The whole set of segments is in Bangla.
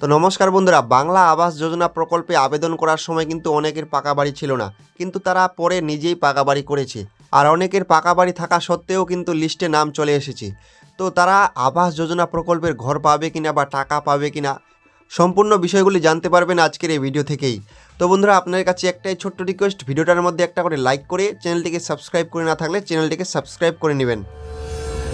তো নমস্কার বন্ধুরা, বাংলা আবাস যোজনা প্রকল্পে আবেদন করার সময় কিন্তু অনেকের পাকা বাড়ি ছিল না, কিন্তু তারা পরে নিজেই পাকা বাড়ি করেছে। আর অনেকের পাকা বাড়ি থাকা সত্ত্বেও কিন্তু লিস্টে নাম চলে এসেছে। তো তারা আবাস যোজনা প্রকল্পের ঘর পাবে কিনা বা টাকা পাবে কিনা, সম্পূর্ণ বিষয়গুলি জানতে পারবেন আজকের এই ভিডিও থেকেই। তো বন্ধুরা আপনার কাছে একটাই ছোট্ট রিকোয়েস্ট ভিডিওটার মধ্যে একটা করে লাইক করে চ্যানেলটিকে সাবস্ক্রাইব করে না থাকলে চ্যানেলটিকে সাবস্ক্রাইব করে নেবেন।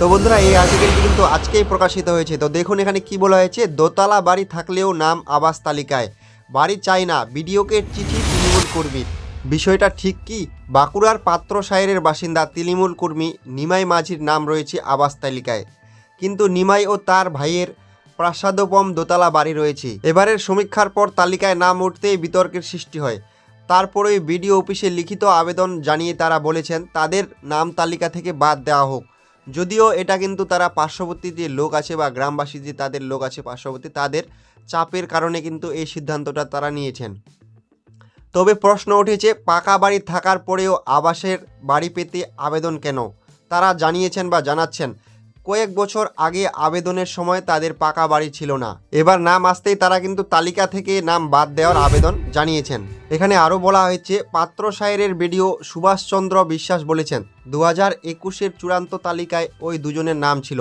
তো বন্ধুরা, এই আর্টিকেলটি কিন্তু আজকেই প্রকাশিত হয়েছে। তো দেখুন এখানে কি বলা হয়েছে, দোতলা বাড়ি থাকলেও নাম আবাস তালিকায়। বাড়ি চাই না, বিডিওকে চিঠি তৃণমূল কর্মীর বিষয়টা ঠিক কি? বাঁকুড়ার পাত্র সাহেরের বাসিন্দা তৃণমূল কর্মী নিমাই মাঝির নাম রয়েছে আবাস তালিকায়। কিন্তু নিমাই ও তার ভাইয়ের প্রাসাদোপম দোতলা বাড়ি রয়েছে। এবারের সমীক্ষার পর তালিকায় নাম উঠতেই বিতর্কের সৃষ্টি হয়। তারপরে বিডিও অফিসে লিখিত আবেদন জানিয়ে তারা বলেছেন, তাদের নাম তালিকা থেকে বাদ দেওয়া হোক। যদিও এটা কিন্তু তারা পার্শ্ববর্তী যে লোক আছে বা গ্রামবাসী যে তাদের লোক আছে পার্শ্ববর্তী, তাদের চাপের কারণে কিন্তু এই সিদ্ধান্তটা তারা নিয়েছেন। তবে প্রশ্ন উঠেছে, পাকা বাড়ি থাকার পরেও আবাসের বাড়ি পেতে আবেদন কেন? তারা জানিয়েছেন বা জানাচ্ছেন কয়েক বছর আগে আবেদনের সময় তাদের পাকা বাড়ি ছিল না। এবার নাম আসতেই তারা কিন্তু তালিকা থেকে নাম বাদ দেওয়ার আবেদন জানিয়েছেন। এখানে আরও বলা হয়েছে, পাত্র সাহেরের ভিডিও সুভাষচন্দ্র বিশ্বাস বলেছেন দু হাজার একুশের চূড়ান্ত তালিকায় ওই দুজনের নাম ছিল।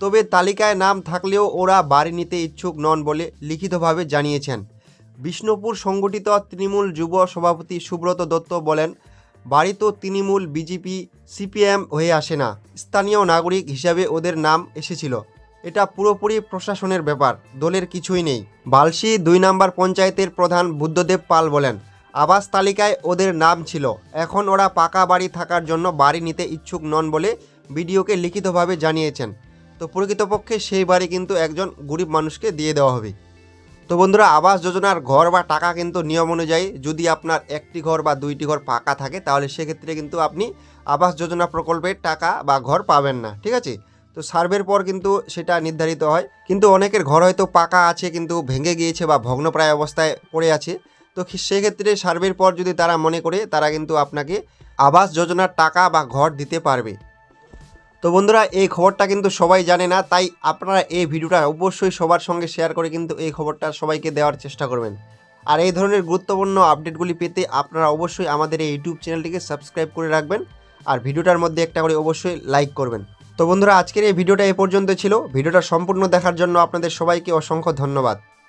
তবে তালিকায় নাম থাকলেও ওরা বাড়ি নিতে ইচ্ছুক নন বলে লিখিতভাবে জানিয়েছেন। বিষ্ণুপুর সংগঠিত তৃণমূল যুব সভাপতি সুব্রত দত্ত বলেন বাড়ি তো তৃণমূল, বিজেপি, সিপিএম হয়ে আসে না। স্থানীয় নাগরিক হিসাবে ওদের নাম এসেছিল। এটা পুরোপুরি প্রশাসনের ব্যাপার, দলের কিছুই নেই। বালসি দুই নম্বর পঞ্চায়েতের প্রধান বুদ্ধদেব পাল বলেন, আবাস তালিকায় ওদের নাম ছিল। এখন ওরা পাকা বাড়ি থাকার জন্য বাড়ি নিতে ইচ্ছুক নন বলে বিডিওকে লিখিতভাবে জানিয়েছেন। তো প্রকৃতপক্ষে সেই বাড়ি কিন্তু একজন গরিব মানুষকে দিয়ে দেওয়া হবে। তো বন্ধুরা, আবাস যোজনার ঘর বা টাকা কিন্তু নিয়ম অনুযায়ী যদি আপনার একটি ঘর বা দুইটি ঘর পাকা থাকে, তাহলে সেক্ষেত্রে কিন্তু আপনি আবাস যোজনা প্রকল্পের টাকা বা ঘর পাবেন না, ঠিক আছে? তো সার্ভের পর কিন্তু সেটা নির্ধারিত হয়। কিন্তু অনেকের ঘর হয়তো পাকা আছে, কিন্তু ভেঙে গিয়েছে বা ভগ্নপ্রায় অবস্থায় পড়ে আছে। তো সেক্ষেত্রে সার্ভের পর যদি তারা মনে করে, তারা কিন্তু আপনাকে আবাস যোজনার টাকা বা ঘর দিতে পারবে। তো বন্ধুরা, এই খবরটা কিন্তু সবাই জানে না, তাই আপনারা এই ভিডিওটা অবশ্যই সবার সঙ্গে শেয়ার করে কিন্তু এই খবরটা সবাইকে দেওয়ার চেষ্টা করবেন। আর এই ধরনের গুরুত্বপূর্ণ আপডেটগুলি পেতে আপনারা অবশ্যই আমাদের এই ইউটিউব চ্যানেলটিকে সাবস্ক্রাইব করে রাখবেন আর ভিডিওটার মধ্যে একটা করে অবশ্যই লাইক করবেন। তো বন্ধুরা, আজকের এই ভিডিওটা এ পর্যন্ত ছিল। ভিডিওটা সম্পূর্ণ দেখার জন্য আপনাদের সবাইকে অসংখ্য ধন্যবাদ।